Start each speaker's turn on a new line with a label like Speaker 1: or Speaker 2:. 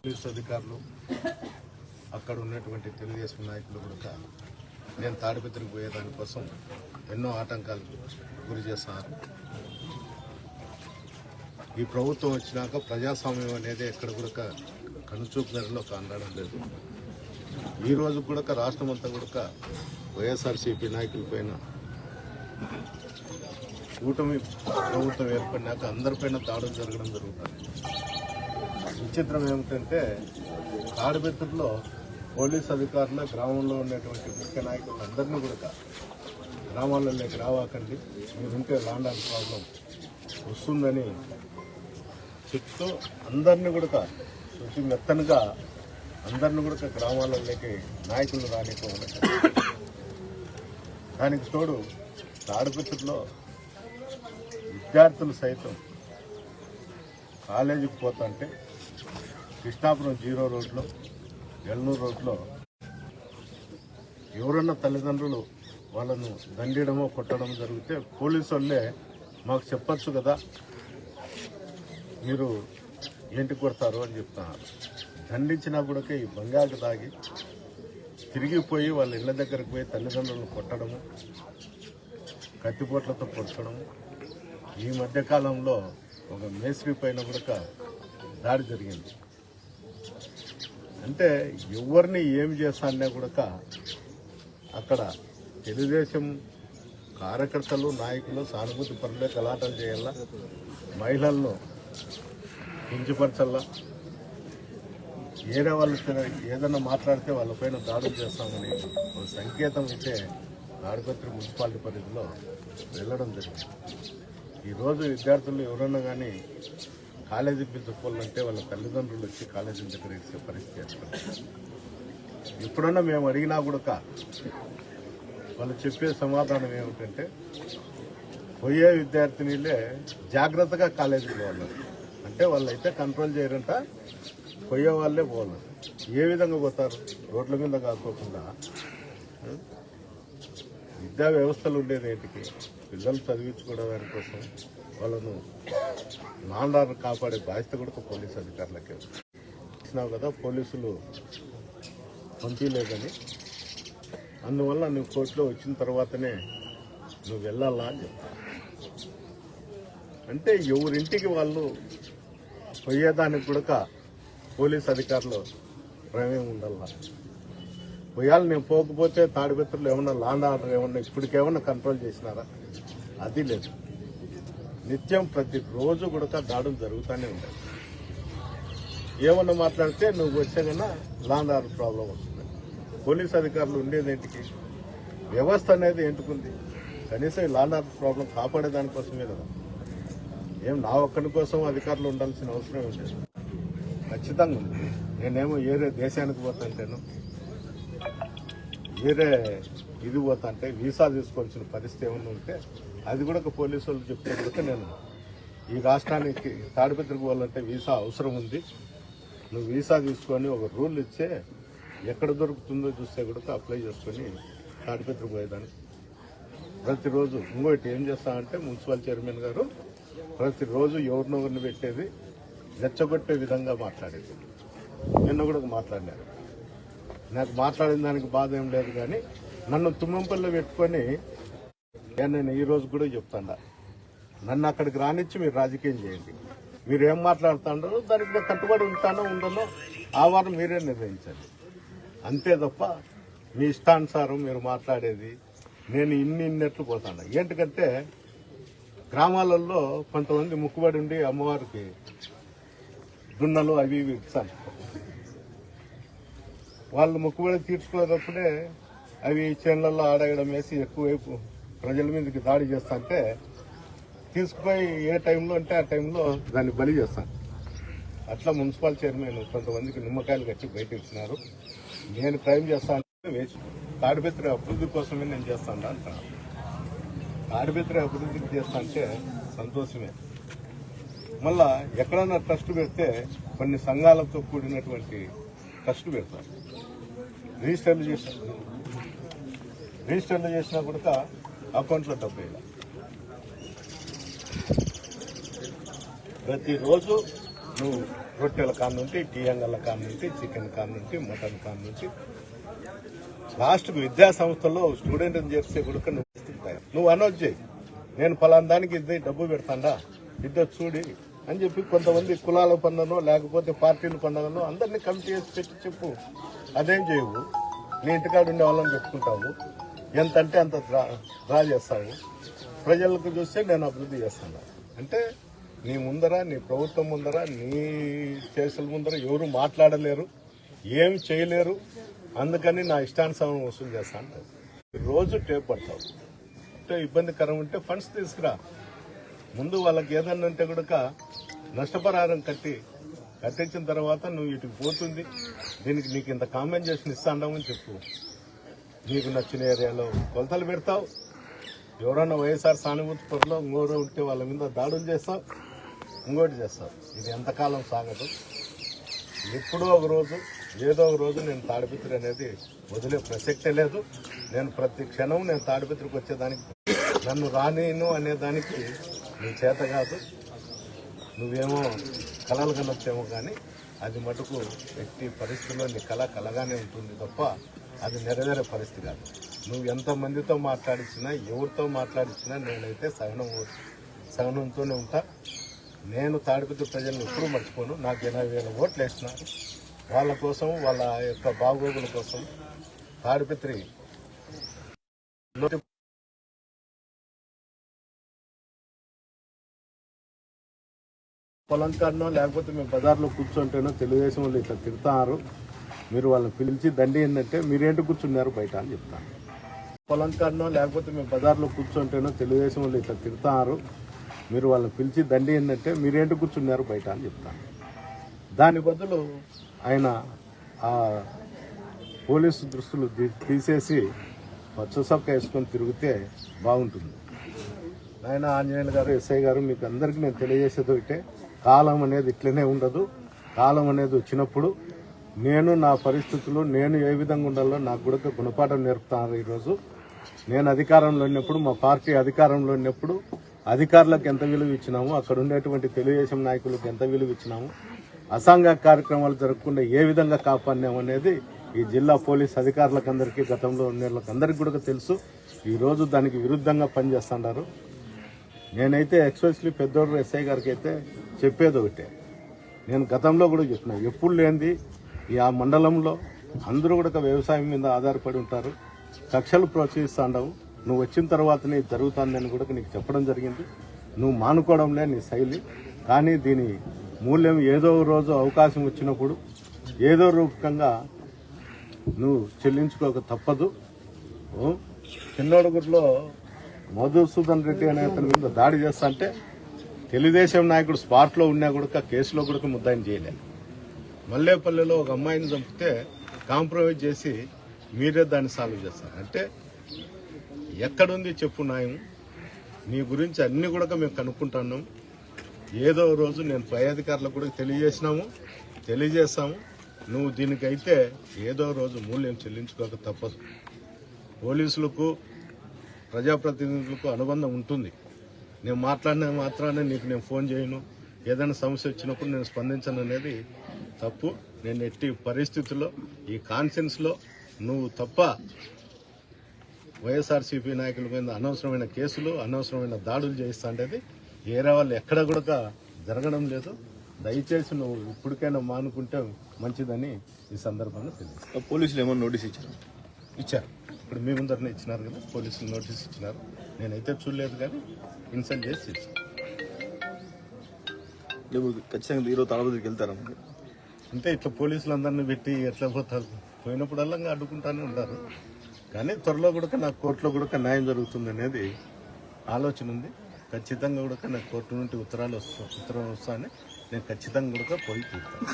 Speaker 1: Police అధికారులు అక్కడ ఉన్నటువంటి తెలుగుదేశం నాయకులు కూడా నేను తాడిపత్రికి పోయేదానికోసం ఎన్నో ఆటంకాలు గురి చేస్తున్నారు ఈ ప్రభుత్వం వచ్చినాక ప్రజాస్వామ్యం అనేది ఎక్కడ కూడా కనుచూపు ధరలో కానడం లేదు. ఈ రోజు కూడా రాష్ట్రం అంతా కూడా వైఎస్ఆర్సీపీ నాయకుల పైన కూటమి ప్రభుత్వం ఏర్పడినాక అందరిపైన దాడులు జరగడం జరుగుతుంది. విచిత్రం ఏమిటంటే తాడిబెత్తూరులో పోలీస్ అధికారులు గ్రామంలో ఉన్నటువంటి ముఖ్య నాయకులు అందరినీ కూడా గ్రామాలలోకి రావాకండి. మీరుంటే లాండ్ ఆర్డర్ ప్రాబ్లం వస్తుందని చెప్తూ అందరినీ కూడా శుచి మెత్తనగా అందరిని కూడా గ్రామాలలోకి నాయకులు రానిపోవాలి దానికి తోడు తాడిపత్రిలో విద్యార్థులు సైతం కాలేజీకి పోతుంటే కృష్ణాపురం జీరో రోడ్లో ఎల్నూరు రోడ్లో ఎవరన్నా తల్లిదండ్రులు వాళ్ళను దండడమో కొట్టడమో జరిగితే పోలీసు వాళ్ళే మాకు చెప్పచ్చు కదా మీరు ఏంటి కొడతారు అని చెప్తున్నారు. దండించినా కూడా ఈ బంగారు తాగి తిరిగిపోయి వాళ్ళ ఇళ్ళ దగ్గరకు పోయి తల్లిదండ్రులను కొట్టడము కత్తిపోట్లతో పొడచడము ఈ మధ్యకాలంలో ఒక మేస్త్రి పైన కూడా దాడి జరిగింది. అంటే ఎవరిని ఏం చేస్తానే కూడా అక్కడ తెలుగుదేశం కార్యకర్తలు నాయకులు సానుభూతి పనులే కలాటం చేయాలా? మహిళలను కించపరచల్లా ఏరే వాళ్ళు ఏదన్నా మాట్లాడితే వాళ్ళపైన దాడులు చేస్తామని ఒక సంకేతం అయితే తాడిపత్రి మున్సిపాలిటీ పరిధిలో వెళ్ళడం జరిగింది. ఈరోజు విద్యార్థులు ఎవరన్నా కానీ కాలేజీ పిలుచుకోవాలంటే వాళ్ళ తల్లిదండ్రులు వచ్చి కాలేజీ దగ్గర ఇచ్చే పరిస్థితి ఏర్పడింది ఎప్పుడన్నా మేము అడిగినా కూడా వాళ్ళు చెప్పే సమాధానం ఏమిటంటే పోయే విద్యార్థినిలే జాగ్రత్తగా కాలేజీకి పోవాలి. అంటే వాళ్ళైతే కంట్రోల్ చేయరంట పోయే వాళ్ళే పోవాలి. ఏ విధంగా పోతారు? రోడ్ల మీద కాకోకుండా. విద్యా వ్యవస్థలు ఉండేది ఏంటికి? పిల్లలు చదివించుకోవడం కోసం వాళ్ళను నాండాన్ని కాపాడే బాధ్యత కూడా పోలీసు అధికారులకే ఇచ్చినావు కదా పోలీసులు పంపించలేదని అందువల్ల నువ్వు కోర్టులో వచ్చిన తర్వాతనే నువ్వు వెళ్ళాలా అని చెప్తా. అంటే ఎవరింటికి వాళ్ళు పోయేదానికి కూడా పోలీస్ అధికారులు ప్రమేయం ఉండాలా? పోయాలి నేను పోకపోతే తాడిపత్రులు ఏమన్నా లాండ్ ఆర్డర్ ఏమన్నా ఇప్పటికేమన్నా కంట్రోల్ చేసినారా? అది లేదు. నిత్యం ప్రతి రోజు కూడా దాడులు జరుగుతూనే ఉంటాయి. ఏమన్నా మాట్లాడితే నువ్వు వచ్చాకన్నా లాండ్ ఆర్డర్ ప్రాబ్లం వస్తుంది. పోలీస్ అధికారులు ఉండేది ఏంటికి? వ్యవస్థ అనేది ఎంటుకుంది కనీసం ఈ లాండ్ ఆర్డర్ ప్రాబ్లం కాపాడే దానికోసమే కదా. ఏం నా ఒక్కడి కోసం అధికారులు ఉండాల్సిన అవసరం లేదు. ఖచ్చితంగా ఉంది. నేనేమో ఏరే దేశానికి పోతుంటాను వేరే ఇది పోతుంటే వీసా తీసుకోవాల్సిన పరిస్థితి ఏమన్నా ఉంటే అది కూడా ఒక పోలీసు వాళ్ళు చెప్తే కూడా నేను ఈ రాష్ట్రానికి తాడిపత్రికి పోవాలంటే వీసా అవసరం ఉంది. నువ్వు వీసా తీసుకొని ఒక రూల్ ఇచ్చే ఎక్కడ దొరుకుతుందో చూస్తే కూడా అప్లై చేసుకొని తాడిపత్రికి పోయేదాన్ని. ప్రతిరోజు ఇంకోటి ఏం చేస్తామంటే మున్సిపల్ చైర్మన్ గారు ప్రతిరోజు ఎవరినొకరిని పెట్టేది రెచ్చగొట్టే విధంగా మాట్లాడేది. నిన్న కూడా మాట్లాడినారు. నాకు మాట్లాడిన దానికి బాధ ఏం లేదు కానీ నన్ను తుమ్మంపల్లిలో పెట్టుకొని ఏ నేను ఈ రోజు కూడా చెప్తాను నన్ను అక్కడికి రానిచ్చి మీరు రాజకీయం చేయండి. మీరు ఏం మాట్లాడుతుండో దానికి నేను కట్టుబడి ఉంటానో ఉండనో ఆ వారం మీరే నిర్ణయించండి. అంతే తప్ప మీ ఇష్టానుసారం మీరు మాట్లాడేది నేను ఇన్ని ఇన్నట్లు పోతాను ఏంటికంటే గ్రామాలలో కొంతమంది ముక్కుబడి ఉండి అమ్మవారికి దున్నలు అవి ఇవి ఇస్తాను వాళ్ళు మొక్కుబడి తీర్చుకునేటప్పుడే అవి చేనులలో ఆడగడం వేసి ఎక్కువైపు ప్రజల మీదకి దాడి చేస్తుంటే తీసుకుపోయి ఏ టైంలో అంటే ఆ టైంలో దాన్ని బలి చేస్తాను అట్లా మున్సిపల్ చైర్మన్ కొంతమందికి నిమ్మకాయలు కట్టి బయట ఇచ్చినారు. నేను క్రైమ్ చేస్తాను వేచి తాడిపత్రి అభివృద్ధి కోసమే నేను చేస్తాను అంటాను తాడిపత్రి అభివృద్ధికి చేస్తా అంటే సంతోషమే. మళ్ళా ఎక్కడన్నా ట్రస్ట్ పెడితే కొన్ని సంఘాలతో కూడినటువంటి ట్రస్ట్ పెడతారు. రిజిస్టర్లు చేసిన రిజిస్టర్లు చేసినా కూడా అకౌంట్లో డబ్బు వేయాలి ప్రతిరోజు నువ్వు రొట్టెల కాన్ నుండి టీ అంగళ్ళ కాడ నుండి చికెన్ కాన్ నుండి మటన్ కాన్ నుండి. లాస్ట్కు విద్యా సంస్థల్లో స్టూడెంట్ చేస్తే కూడా నువ్వు ఇస్తుంటాయి. నువ్వు అనొచ్చు చేయి. నేను ఫలానా దానికి ఇది డబ్బు పెడతాండా? ఇద్దరు చూడి అని చెప్పి కొంతమంది కులాల పండుగనో లేకపోతే పార్టీల పండుగనో అందరినీ కమిటీ చేసి పెట్టి చెప్పు. అదేం చేయవు? నీ ఇంటికాడ ఉండే వాళ్ళని చెప్పుకుంటావు. ఎంత అంటే అంత డ్రా డ్రా చేస్తావు ప్రజలకు చూస్తే నేను అభివృద్ధి చేస్తాను అంటే నీ ముందర నీ ప్రభుత్వం ముందర నీ కేసుల ముందర ఎవరు మాట్లాడలేరు ఏం చేయలేరు. అందుకని నా ఇష్టానుసారం వసూలు చేస్తాను రోజు టేప్ పడతావు. అంటే ఇబ్బందికరం ఉంటే ఫండ్స్ తీసుకురా. ముందు వాళ్ళకి ఏదన్నా ఉంటే కూడా నష్టపరిహారం కట్టి కట్టించిన తర్వాత నువ్వు ఇటుకు పోతుంది. దీనికి నీకు ఇంత కాంపెన్సేషన్ ఇస్తాండామని చెప్పు. నీకు నచ్చిన ఏరియాలో కొలతలు పెడతావు. ఎవరన్నా వైఎస్ఆర్ సానుభూతి పొరలో ఇంకోరు ఉంటే వాళ్ళ మీద దాడులు చేస్తావు. ఇంకోటి చేస్తావు. ఇది ఎంతకాలం సాగదు. ఎప్పుడో ఒక రోజు ఏదో ఒక రోజు నేను తాడిపిత్రి అనేది వదిలే ప్రసక్తే లేదు. నేను ప్రతి క్షణం నేను తాడిపిత్రికి వచ్చేదానికి నన్ను రానేను అనేదానికి నీ చేత కాదు. నువ్వేమో కళలు కనొచ్చేమో కానీ అది మటుకు వ్యక్తి పరిస్థితుల్లో నీ కళ కలగానే ఉంటుంది తప్ప అది నెరవేరే పరిస్థితి కాదు. నువ్వు ఎంతమందితో మాట్లాడించినా ఎవరితో మాట్లాడించినా నేనైతే సహనం సహనంతోనే ఉంటా. నేను తాడిపత్రి ప్రజలను ఎప్పుడూ మర్చిపోను. నాకు ఎనభై వేల ఓట్లు వేసినారు వాళ్ళ కోసం వాళ్ళ యొక్క బాగోగుల కోసం తాడిపత్రి పొలం కాడనో లేకపోతే మేము బజార్లో కూర్చుంటేనో తెలుగుదేశం వాళ్ళు ఇట్లా తిడతారు. మీరు వాళ్ళని పిలిచి దండి ఏంటంటే మీరేంటి కూర్చున్నారు బయట? అని చెప్తాను పొలం కాడనో లేకపోతే మేము బజార్లో కూర్చుంటేనో తెలుగుదేశం వాళ్ళు ఇట్లా తిడతారు. మీరు వాళ్ళని పిలిచి దండి ఏంటంటే మీరేంటి కూర్చున్నారు బయట? అని చెప్తాను దాని బదులు ఆయన ఆ పోలీసు దృష్టిలు తీసేసి పచ్చసొక్క వేసుకొని తిరిగితే బాగుంటుంది. ఆయన ఆంజనేయులు గారు ఎస్ఐ గారు మీకు అందరికీ నేను తెలియజేసేది ఒకటే. కాలం అనేది ఇట్లనే ఉండదు. కాలం అనేది వచ్చినప్పుడు నేను నా పరిస్థితులు నేను ఏ విధంగా ఉండాలో నాకు కూడా గుణపాఠం నేర్పుతాను ఈరోజు. నేను అధికారంలో ఉన్నప్పుడు మా పార్టీ అధికారంలో ఉన్నప్పుడు అధికారులకు ఎంత విలువ ఇచ్చినాము అక్కడ ఉండేటువంటి తెలుగుదేశం నాయకులకు ఎంత విలువ ఇచ్చినాము అసాంఘ కార్యక్రమాలు జరగకుండా ఏ విధంగా కాపాడినాం అనేది ఈ జిల్లా పోలీస్ అధికారులకు అందరికీ గతంలో ఉన్న అందరికీ కూడా తెలుసు. ఈరోజు దానికి విరుద్ధంగా పనిచేస్తున్నారు. నేనైతే ఎక్స్పెషలీ పెద్దోడు ఎస్ఐ గారికి అయితే చెప్పేది ఒకటే. నేను గతంలో కూడా చెప్పిన ఎప్పుడు లేనిది ఆ మండలంలో అందరూ కూడా వ్యవసాయం మీద ఆధారపడి ఉంటారు. కక్షలు ప్రోత్సహిస్తాండవు. నువ్వు వచ్చిన తర్వాతనే ఇది జరుగుతుందని కూడా నీకు చెప్పడం జరిగింది. నువ్వు మానుకోవడంలే నీ శైలి. కానీ దీని మూల్యం ఏదో రోజు అవకాశం వచ్చినప్పుడు ఏదో రూపకంగా నువ్వు చెల్లించుకోక తప్పదు. ఓ, చిన్నోడుగుట్లో మధుసూదన్ రెడ్డి అనే అతని మీద దాడి చేస్తా అంటే తెలుగుదేశం నాయకుడు స్పాట్లో ఉన్నా కూడా కేసులో కూడా ముద్దాయిని చేయలేదు. మల్లేపల్లిలో ఒక అమ్మాయిని చంపితే కాంప్రమైజ్ చేసి మీరే దాన్ని సాల్వ్ చేస్తారు. అంటే ఎక్కడుంది చెప్పు న్యాయం నీ గురించి అన్ని కూడా మేము కనుక్కుంటున్నాం. ఏదో రోజు నేను పై అధికారులకు కూడా తెలియజేసినాము తెలియజేస్తాము. నువ్వు దీనికైతే ఏదో రోజు మూల్యం చెల్లించుకోక తప్పదు. పోలీసులకు ప్రజాప్రతినిధులకు అనుబంధం ఉంటుంది. నేను మాట్లాడిన మాత్రాన్ని నీకు నేను ఫోన్ చేయను. ఏదైనా సమస్య వచ్చినప్పుడు నేను స్పందించను అనేది తప్పు. నేను ఎట్టి పరిస్థితుల్లో ఈ కాన్ఫరెన్స్లో నువ్వు తప్ప వైఎస్ఆర్సీపీ నాయకుల మీద అనవసరమైన కేసులు అనవసరమైన దాడులు చేయిస్తా ఏరే వాళ్ళు ఎక్కడ కూడా జరగడం లేదు. దయచేసి నువ్వు ఇప్పటికైనా మానుకుంటే మంచిదని ఈ సందర్భంగా తెలియదు
Speaker 2: పోలీసులు ఏమన్నా నోటీస్ ఇచ్చారు?
Speaker 1: ఇచ్చారు. ఇప్పుడు మీ ముందరనే ఇచ్చినారు కదా పోలీసులు నోటీస్ ఇచ్చినారు. నేనైతే చూడలేదు కానీ ఇన్సల్ట్ చేసి ఇచ్చాను.
Speaker 2: ఖచ్చితంగా ఈరోజు తాడబదికి వెళ్తారా
Speaker 1: అంటే ఇట్లా పోలీసులందరినీ పెట్టి ఎట్లా పోతారు? పోయినప్పుడల్లా అడ్డుకుంటానే ఉంటారు. కానీ త్వరలో కూడా నాకు కోర్టులో కూడా న్యాయం జరుగుతుంది అనేది ఆలోచన ఉంది. ఖచ్చితంగా కూడా నాకు కోర్టు నుండి ఉత్తరాలు వస్తా ఉత్తరం వస్తానే నేను ఖచ్చితంగా కూడా పోయి తీస్తాను